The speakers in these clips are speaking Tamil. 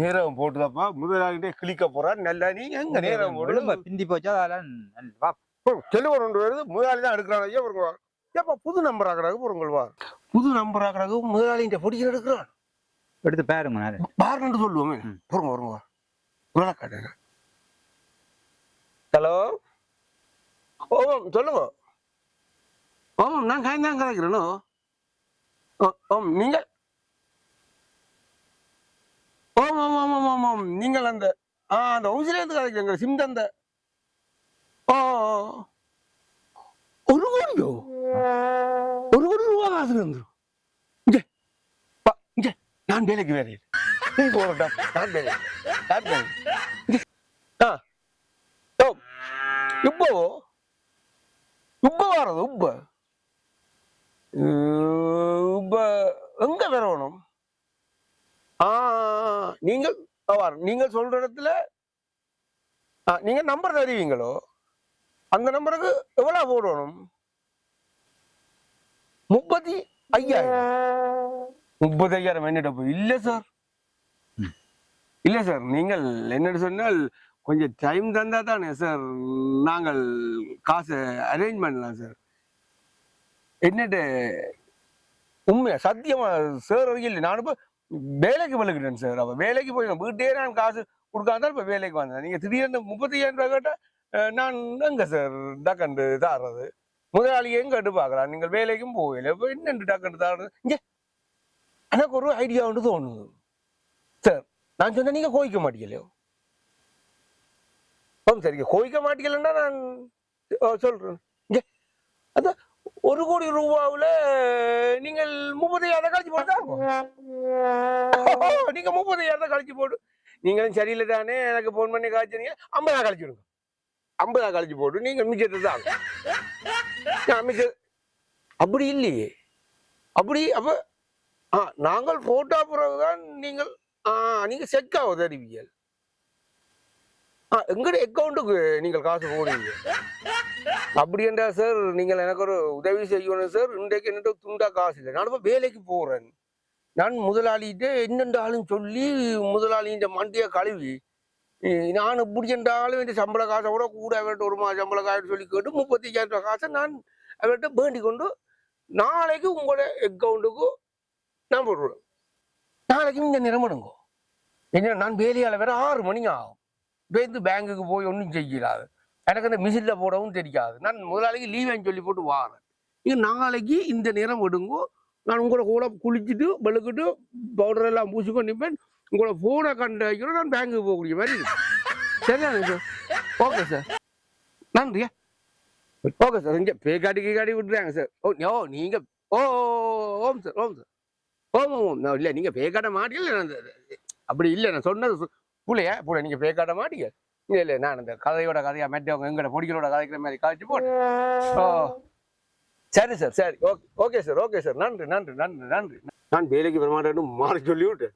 நேரம் போட்டுதாப்பா. முதலாளிகிட்டே கிளிக்க போறான் நல்லா நீங்க எங்க நேரம் போடு விழும்ப பிந்தி போச்சா செல்லுவர் ஒன்று வருது. முதலாளி தான் எடுக்கிறான். ஐயா பொருங்க ஏப்பா புது நம்பர் ஆகிறாங்க பொருங்கள் புது நம்பர் ஆகிறாங்க முதலாளி இந்த பொடிச்சு எடுக்கிறான். எடுத்து பாருங்க. பாருன்னு சொல்லுவோமே. பொருங்க வருங்க வா. முதலா காட்டுங்க ஹலோ? ஓம் சொல்லுங்க. ஓம் நான் காய் தான் கதைக்கிறேனோ ஓம் நீங்கள் ஓம் ஓம் ஓம் ஓம் ஓம் ஓம் நீங்கள் அந்த ஆ அந்த ஹவுஸ்லேருந்து கதைக்கிறீங்க சிம் தந்த. ஓ ஒரு கோடியோ ஒரு கோடி ரூபா காசு வந்துடும் இங்கே பா இங்கே. நான் வேலைக்கு வேலை நீ போகட்டா நான் வேலை நான் வேலை ஆ. ஓ இப்போ உப்ப வர்றது உப்ப உப்ப எங்க வரணும்? ஆ நீங்கள் நீங்கள் சொல்ற இடத்துல நீங்க நம்பர் தருவீங்களோ அந்த நம்பருக்கு எவ்வளவு போடணும் முப்பத்தி ஐயாயிரம். முப்பத்தி ஐயாயிரம் என்னிட்ட போய் இல்ல சார் இல்ல சார் நீங்கள் என்னன்னு சொன்னால் கொஞ்சம் டைம் தந்தா தானே சார் நாங்கள் காசு அரேஞ்ச் பண்ணலாம் சார் என்னட்டு உண்மையா சத்தியமா சார் இல்லை நான் இப்போ வேலைக்கு பழகிட்டேன் சார் அப்போ வேலைக்கு போய் வீட்டே நான் காசு கொடுக்காதான் இப்போ வேலைக்கு வந்தேன். நீங்கள் திடீர்னு முப்பத்தையாயிரம் ரூபாய் கேட்டால் நான் எங்கே சார் டக்கண்டு தாடுறது முதலாளி எங்கே கட்டு பார்க்கலாம் நீங்கள் வேலைக்கும் போகல. இப்போ என்னென்று டக்கண்டு தாடுறது இங்கே எனக்கு ஒரு ஐடியா ஒன்று தோணுது. சார் நான் சொன்ன நீங்கள் கோயிக்க மாட்டீங்களோ ஆமாம் சரிங்க கோயிக்க மாட்டீங்கன்னா நான் சொல்கிறேன் இங்கே அதான் ஒரு கோடி ரூபாவில் நீங்கள் முப்பதையாயிரம் கழிச்சு போட்டா நீங்க முப்பதையாயிரம் கழிச்சு போட்டு நீங்களும் சரியில்லை தானே எனக்கு போன் பண்ணி காய்ச்சினீங்க ஐம்பதா கழிச்சு விடுங்க ஐம்பதா கழிச்சு போட்டு நீங்க மிச்சத்தை தான் நான் மிச்ச அப்படி இல்லையே. அப்படி அப்ப ஆ நாங்கள் போட்டா பிறகுதான் நீங்கள் ஆ நீங்க செக்காவ தருவீங்க எங்களுடைய அக்கௌண்ட்டுக்கு நீங்கள் காசு போடுவீங்க அப்படி என்றா சார் நீங்கள் எனக்கு ஒரு உதவி செய்யணும் சார் இன்றைக்கு என்னட்ட துண்டா காசு இல்லை. நான் இப்ப வேலைக்கு போகிறேன் நான் முதலாளிகிட்ட என்னென்றாலும் சொல்லி முதலாளியின் மண்டியை கழுவி நான் இப்படி என்றாலும் இந்த சம்பள காசை கூட கூட அவர்கிட்ட ஒரு மாதம் சம்பள காசு சொல்லி கேட்டு முப்பத்தி ஐயாயிரம் ரூபாய் காசை நான் அவர்கிட்ட வேண்டி கொண்டு நாளைக்கு உங்களோட அக்கௌண்ட்டுக்கு நான் போடுவேன் நாளைக்கு இந்த நிறமடுங்க என்ன நான் வேலையால் வேற ஆறு மணிக்கு ஆகும். பேருந்து பேங்குக்கு போய் ஒன்றும் செய்யலாது எனக்கு அந்த மிஷினில் போடவும் தெரியாது. நான் முதலாளிக்கு லீவேன்னு சொல்லி போட்டு வாரேன். நீங்கள் நாளைக்கு இந்த நிறம் விடுங்கோ நான் உங்களை கூட குளிச்சுட்டு வெளுக்கிட்டு பவுடர் எல்லாம் பூசிக்கொண்டு நிற்பேன் உங்களை ஃபோனை கண்டு வைக்கிறோம் நான் பேங்குக்கு போகக்கூடிய மாதிரி இருக்கு. சரிதானே சார் ஓகே சார் நன்றியா? ஓகே சார் இங்கே பேக்காட்டி கீக்காட்டி விட்டுறாங்க சார் ஓ ஓ நீங்கள் ஓ ஓம் சார் ஓம் சார் ஓம் ஓம் ஓம். இல்லை நீங்கள் பேக்காட்ட மாட்டீங்க நான் அப்படி இல்லை நான் சொன்னது சு- புள்ளையா? புள்ள நீங்கள் பேக்காட்ட மாட்டீங்க. இல்லை இல்லை நான் அந்த கதையோட கதையா மெட்டவங்க எங்கட பொடிகளோட கதைக்கிற மாதிரி காய்ச்சி போட்டேன். ஓ. சரி சார் சரி. Okay okay sir okay sir நன்றி நன்றி நன்றி நன்றி. நான் வேலைக்கு வர மாட்டேன்னு மாறி சொல்லி விட்டேன்.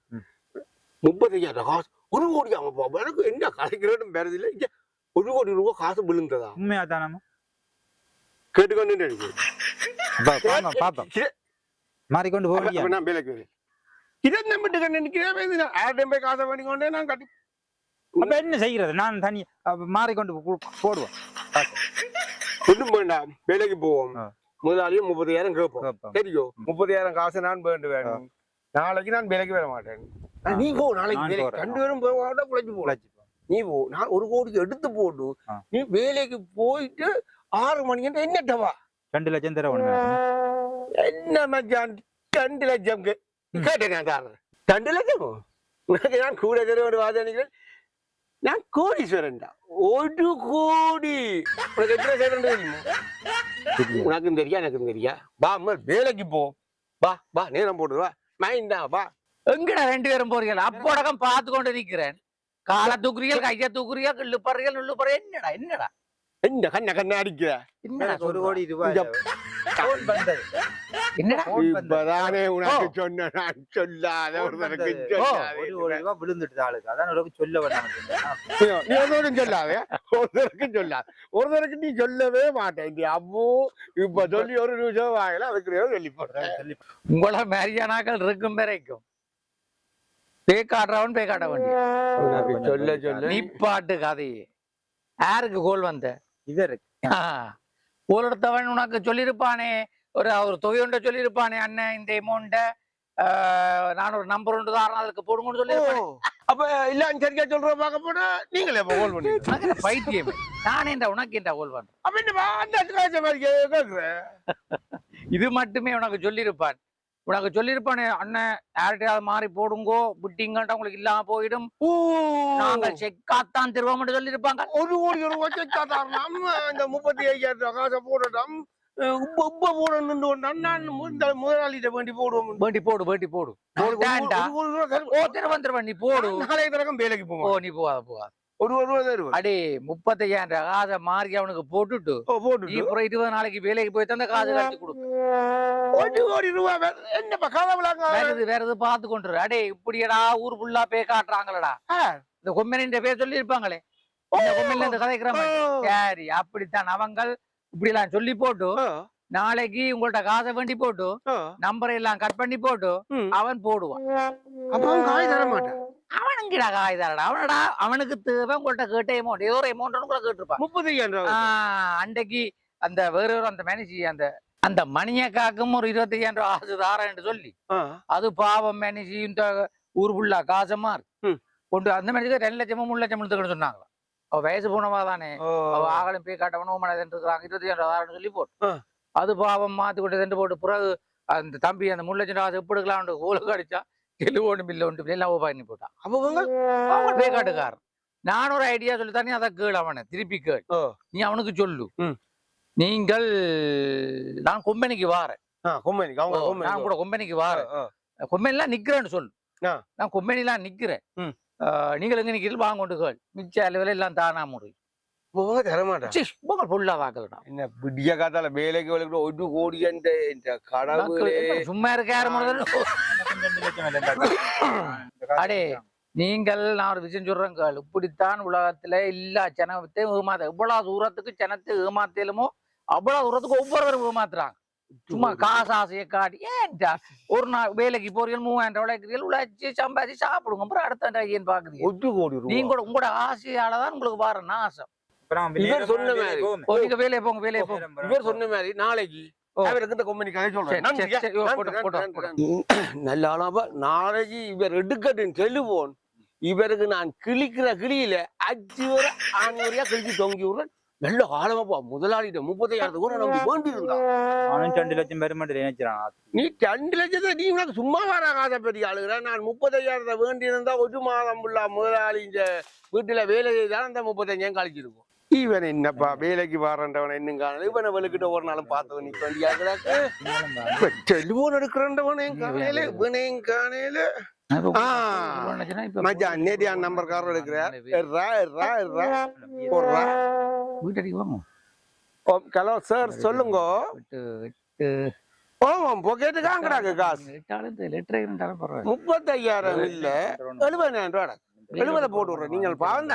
முப்பத்தையாயிரம் காசு. ஒரு கோடி ஆமாப்பா எனக்கு என்ன கலைக்கிறேன்னு பேரது இல்லை இங்க ஒரு கோடி ரூபாய் காசு விழுந்ததா? உண்மையா தானம்மா? கேட்டுக்கொண்டு இருக்கு பாப்போம். மாறிக்கொண்டு அப்ப நான் வேலைக்கு இதை நம்பிட்டு கண்டு நிற்கிறேன் ஆயிரம் போய் காசை பண்ணி கொண்டே நான் கட்டி அப்ப என்ன செய்யறது? நான் தனி மாறிக்கொண்டு போடுவோம். ஒன்றும் வேண்டாம் வேலைக்கு போவோம். முதலாளியும் முப்பதாயிரம் கேட்போம். தெரியும். முப்பதாயிரம் காசு நான் வேண்டு வேணும். நாளைக்கு நான் வேலைக்கு வர மாட்டேன். நீ போ நாளைக்கு. ரெண்டு பேரும் குழைச்சு போ. நீ போ. நான் ஒரு கோடிக்கு எடுத்து போட்டு. நீ வேலைக்கு போயிட்டு ஆறு மணிக்கு என்னட்டவா ரெண்டு லட்சம் தர என்ன மச்சான்? ரெண்டு லட்சம் கேட்டேன் நான் ரெண்டு லட்சம்? உனக்கு நான் கூட தருவோம் வாதனிக்கிறேன் நான் கோடீஸ்வரன்டா ஒரு கோடி உனக்கு எத்தனை சேரன் தெரியுமா. உனக்கும் தெரியா எனக்கும் தெரியா வா அம்மா வேலைக்கு போ வா வா நேரம் போடு வா மைண்டா வா எங்கடா ரெண்டு பேரும் போறீங்க அப்போடகம் பார்த்து கொண்டு நிக்கிறேன் காலை தூக்குறீங்க கைய தூக்குறீங்க கிள்ளு பறீங்க நுள்ளு பறீங்க என்னடா என்னடா என்ன கண்ண கண்ண அடிக்கிற என்னடா ஒரு? கோடி ரூபாய் போன் வந்தது என்னடா? போன் வந்தது. இப்பதானே உனக்கு ஓ. சொன்ன நான் சொல்லாத ஒருத்தருக்கு ஒரு கோடி ரூபாய் விழுந்துட்டு ஆளுக்கு. அதான் உனக்கு சொல்ல வேண்டாம் நீ ஒருத்தருக்கும் சொல்லாத. ஒருத்தருக்கும் சொல்லாத ஒருத்தருக்கு நீ சொல்லவே மாட்டேன் அப்போ இப்ப சொல்லி ஒரு நிமிஷம் வாங்கல அதுக்கு சொல்லி போடுறேன் சொல்லி உங்கள மாதிரியானாக்கள் இருக்கும் வரைக்கும். பே காட்டுறவன் பே காட்ட வேண்டிய சொல்ல சொல்ல. நிப்பாட்டு கதையே. யாருக்கு கோல் வந்த? இவருக்கு. கோல் எடுத்தவன் உனக்கு சொல்லியிருப்பானே ஒரு ஒரு தொகை ஒன்றை சொல்லியிருப்பானே அண்ணன் இந்த அமௌண்ட நான் ஒரு நம்பர் ஒன்று தான் அதுக்கு போடுங்கன்னு சொல்லியிருப்பானே. அப்ப இல்ல சரியா சொல்ற பார்க்க போனா நீங்களே கோல் பண்ணி பைத்தியம். நானே இந்த உனக்கு என்ன கோல் பண்றேன். அப்ப என்ன அந்த காய்ச்ச மாதிரி கே- கேக்குறேன் இது மட்டுமே உனக்கு சொல்லியிருப்பான். உனக்கு சொல்லியிருப்பானே அண்ணன் யார்கிட்டயாவது மாறி போடுங்கோ விட்டீங்கன்ட்டு உங்களுக்கு இல்லாம போயிடும். நாங்கள் செக்காத்தான் திருவோம்னு சொல்லியிருப்பாங்க. ஒரு கோடி ரூபாய் செக்காதார் நம்ம இந்த முப்பத்தி ஐயாயிரம் காசை போடட்டும் உப்ப கொண்டான் நான் இந்த முதலாளிகிட்ட வேண்டி போடுவோம். வேண்டி போடு வேண்டி போடு. ஓ திருவன் திருவன் நீ போடு. நாளைக்கு திறக்கம் வேலைக்கு ஓ போவோம் நீ போகாத போகாத ஒரு ஒரு ரூபாய் தருவேன் அடே முப்பத்தையாயிரம் காசை மாறி அவனுக்கு போட்டுட்டு ஓ நீ போட்டு அப்புறம் இருபது நாளைக்கு வேலைக்கு போய் தந்த காசு கழிச்சு கொடு. ஒரு கோடி ரூபாய் வே- என்னப்பா கதை விளாங்க வேற இது வேற இது பார்த்து கொண்டு அடே இப்படியடா ஊர் ஃபுல்லா பே காட்டுறாங்களடா. இந்த கொம்மனின்ற பேர் சொல்லி இருப்பாங்களே இந்த கொம்மனில இந்த கதைக்கிற சரி அப்படித்தான் அவங்கள் இப்படி எல்லாம் சொல்லி போட்டு நாளைக்கு உங்கள்ட்ட காசை வேண்டி போட்டு நம்பரை எல்லாம் கட் பண்ணி போட்டு அவன் போடுவான். அப்ப அவன் காய் தர மாட்டான். அவனுங்கிடா காய்தாரடா அவனடா அவனுக்கு தேவை உங்கள்ட்ட கேட்ட அமௌண்ட் ஏதோ ஒரு அமௌண்ட் கூட கேட்டிருப்பான். முப்பத்தி ஐயாயிரம் ரூபாய் அன்றைக்கு அந்த வேற ஒரு அந்த மேனேஜி அந்த அந்த மணியக்காக்கும் ஒரு இருபத்தையாயிரம் ரூபாய் ஆசு தாரேன்னு சொல்லி. அது பாவம் மேனேஜி இந்த ஊர் ஃபுல்லா காசமா இருக்கு. கொண்டு அந்த மேனேஜர் ரெண்டு லட்சமும் மூணு லட்சம் எடுத்துக்கணும் சொன்னாங்க அவ வயசு போனவா தானே. அவ ஆகலம் போய் காட்டவனும் உமனதன் இருக்கிறாங்க. இருபத்தையாயிரம் ரூபாய் தாரேன்னு சொல்லி போட்டு. அது பாவம் மாத்தி கொண்டு போட்டு பிறகு அந்த தம்பி அந்த மூணு லட்சம் ரூபாய் எப்படி எடுக்கலாம்னு கோலுக்கு அடிச்சா ஒன்று பில்லு ஒன்று எல்லாம் பண்ணி போட்டான். அப்ப இவங்க அவன் பே காட்டுக்கார் நான் ஒரு ஐடியா சொல்லி தானே அதை கேள் அவனை திருப்பி கேள். நீ அவனுக்கு சொல்லு. நீங்கள் நான் கொம்பனிக்கு வாரேன். கொம்பனிக்கு அவங்க நான் கூட கொம்பனிக்கு வாரேன். கொம்பனிலாம் நிக்கிறேன்னு சொல்லு. நான் கொம்பனிலாம் நிக்கிறேன். நீங்கள் எங்க நிக்கிறீர்கள்? வாங்க கொண்டு கேள். மிச்ச அளவில் எல்லாம் தானா முறை. அவங்க தர மாட்டான் உங்கள் பொருளா வாக்கலடா என்ன விடிய காத்தால வேலைக்கு வேலைக்கு ஒரு கோடி என்ற இந்த கடவுளே சும்மா இருக்க யாரும். அடே நீங்கள் நான் ஒரு விஷயம் சொல்றேன் கேள் இப்படித்தான் உலகத்துல எல்லா ஜனத்தையும் ஏமாத்த எவ்வளவு தூரத்துக்கு ஜனத்தை ஏமாத்தலுமோ அவ்வளவு தூரத்துக்கு ஒவ்வொருவரும் ஏமாத்துறாங்க சும்மா காசு ஆசையை காட்டி ஏன்டா ஒரு நாள் வேலைக்கு போறீங்க மூவாயிரம் ரூபாய் உழைச்சி சம்பாதிச்சு சாப்பிடுங்க அப்புறம் அடுத்த ஏன் பாக்குறீங்க நீங்க கூட உங்களோட ஆசையால தான் உங்களுக்கு வர நாசம் அப்புறம் இவர் சொன்ன மாதிரி. நீங்க வேலையை போங்க வேலையை போங்க. இவர் சொன்ன மாதிரி நாளைக்கு. நல்ல ஆளாப்பா நாளைக்கு இவர் எடுக்கட்டும் செல்லுவோன் இவருக்கு நான் கிழிக்கிற கிளியில அஞ்சு வரை ஆண் வரையா கிழிச்சு தொங்கி விடுறேன். நல்ல ஆழமாப்பா முதலாளிகிட்ட முப்பத்தையாயிரத்து கூட நம்பி வேண்டி இருந்தா அவனும் ரெண்டு லட்சம் பேர் மட்டும் நினைச்சிடான் நீ ரெண்டு லட்சத்தை நீ உனக்கு சும்மா வர காசை பற்றி ஆளுகிற நான் முப்பத்தையாயிரத்தை வேண்டி இருந்தா ஒரு மாதம் ஃபுல்லா முதலாளி இந்த வீட்டுல வேலை செய்தாலும் அந்த முப்பத்தஞ்சாயிரம் கழிச்சிருக்கும். இவன் என்னப்பா வேலைக்கு வரன்றவன் இன்னும் காணல. இவனை வெளுக்கிட்ட ஒரு நாளும் பார்த்தவன் நிக்க வேண்டியாக்குறாக்கு டெலிபோன் காணையில இவனையும் காணையில. இவ்வளவு நினைச்சுன்னா இப்ப மச்சான் நேத்தியா நம்பர் காரர் எடுக்கிறார். எர்ரா எர்ரா எர்ரா போடுறா வீட்டடிக்கு வாங்க. ஹலோ சார் சொல்லுங்க. விட்டு ஓமாம் பொக்கெட்டுக்காங்கிறாங்க காசு. முப்பத்தையாயிரம் இல்ல. எழுபதாயிரம் ரூபா எழுபதை போட்டு விடுறேன். நீங்கள் பாருங்க.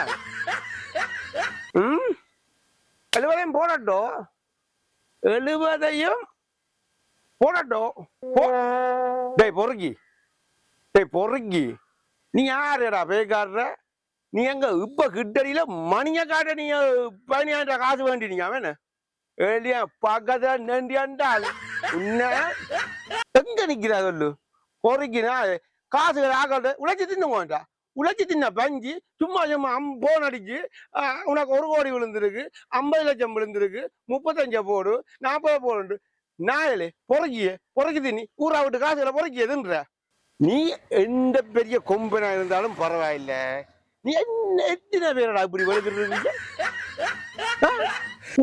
போடட்டும் எழுபதையும் போடட்டும் டேய் பொறுக்கி. டேய் பொறுக்கி. நீ யாருடா பேக்காடுற நீ எங்க இப்ப கிட்டடியில மணிய காட்ட நீ பதினாயிரம் காசு வேண்டி அவன் ஏலியா பக்கத்துல நன்றியாண்டால் உன்ன எங்க நிக்கிறா சொல்லு? பொறுக்கினா காசு ஆகட்ட உழைச்சி தின்னு போண்டா உழைச்சி தின்ன பஞ்சு சும்மா சும்மா அம் போன் அடிச்சு உனக்கு ஒரு கோடி விழுந்திருக்கு ஐம்பது லட்சம் விழுந்திருக்கு முப்பத்தஞ்சை போடு நாற்பது போடு நாயலே பொறுக்கிய பொறுக்கி தின்னி ஊரா விட்டு காசுகளை பொறுக்கியதுன்ற நீ எந்த பெரிய கொம்பனா இருந்தாலும் பரவாயில்ல. நீ என்ன எத்தனை பேரடா இப்படி வெளுக்கிறது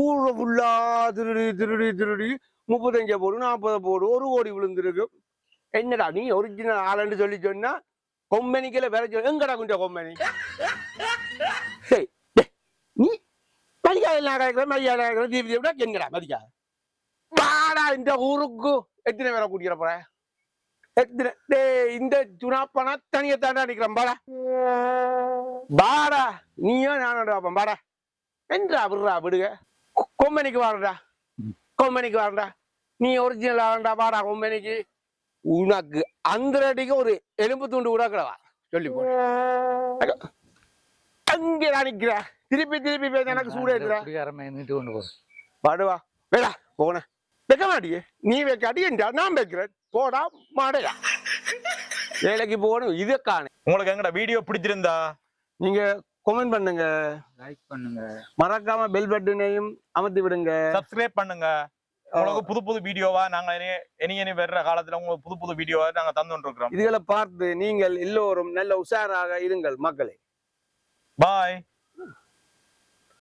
ஊரை ஃபுல்லா திருடி திருடி திருடி. முப்பத்தஞ்சு போடு நாற்பது போடு ஒரு கோடி விழுந்திருக்கு. என்னடா நீ ஒரிஜினல் ஆளுன்னு சொல்லி சொன்னா கொம்பனிக்கல வேலை செய்ய எங்கடா குஞ்சா கொம்பனி நீ மதிக்காத நான் கேட்கிறேன் மதிக்காத கேட்கிறேன் தீபி தீபிடா என்னடா மதிக்காத வாடா இந்த ஊருக்கு எத்தனை பேரை கூட்டிக்கிற போற? எத்தனை டேய் இந்த துணாப்பனா தனியை தாண்டா நிற்கிறேன் பாடா பாடா நீயும் நானும் பாப்பேன் பாடா என்றா விடுறா விடுக கொம்பனிக்கு வாடா. கொம்பனிக்கு வாடா. நீ ஒரிஜினல் ஆகண்டா பாடா கொம்பனிக்கு உனக்கு அந்த அடிக்கு ஒரு எலும்பு துண்டு கூட கிடவா சொல்லி போடு அங்கே நான் நிக்கிறேன். திருப்பி திருப்பி பேச எனக்கு சூடு கொண்டு போ. பாடுவா வேடா போன வைக்க மாட்டியே நீ வைக்க அடியண்டா நான் வைக்கிறேன். போடா மாடையா வேலைக்கு போகணும் இதை காணு உங்களுக்கு எங்கட வீடியோ பிடிச்சிருந்தா? நீங்க கமெண்ட் பண்ணுங்க. லைக் பண்ணுங்க. மறக்காம பெல் பட்டனையும் அமர்த்தி விடுங்க. சப்ஸ்கிரைப் பண்ணுங்க. உங்களுக்கு புது புது வீடியோவா? நாங்க இனி இனி வர்ற காலத்துல உங்களுக்கு புது புது வீடியோவா நாங்க தந்துட்டு இருக்கிறோம் இதுகளை பார்த்து நீங்கள் எல்லோரும் நல்ல உஷாராக இருங்கள் மக்களே. பாய்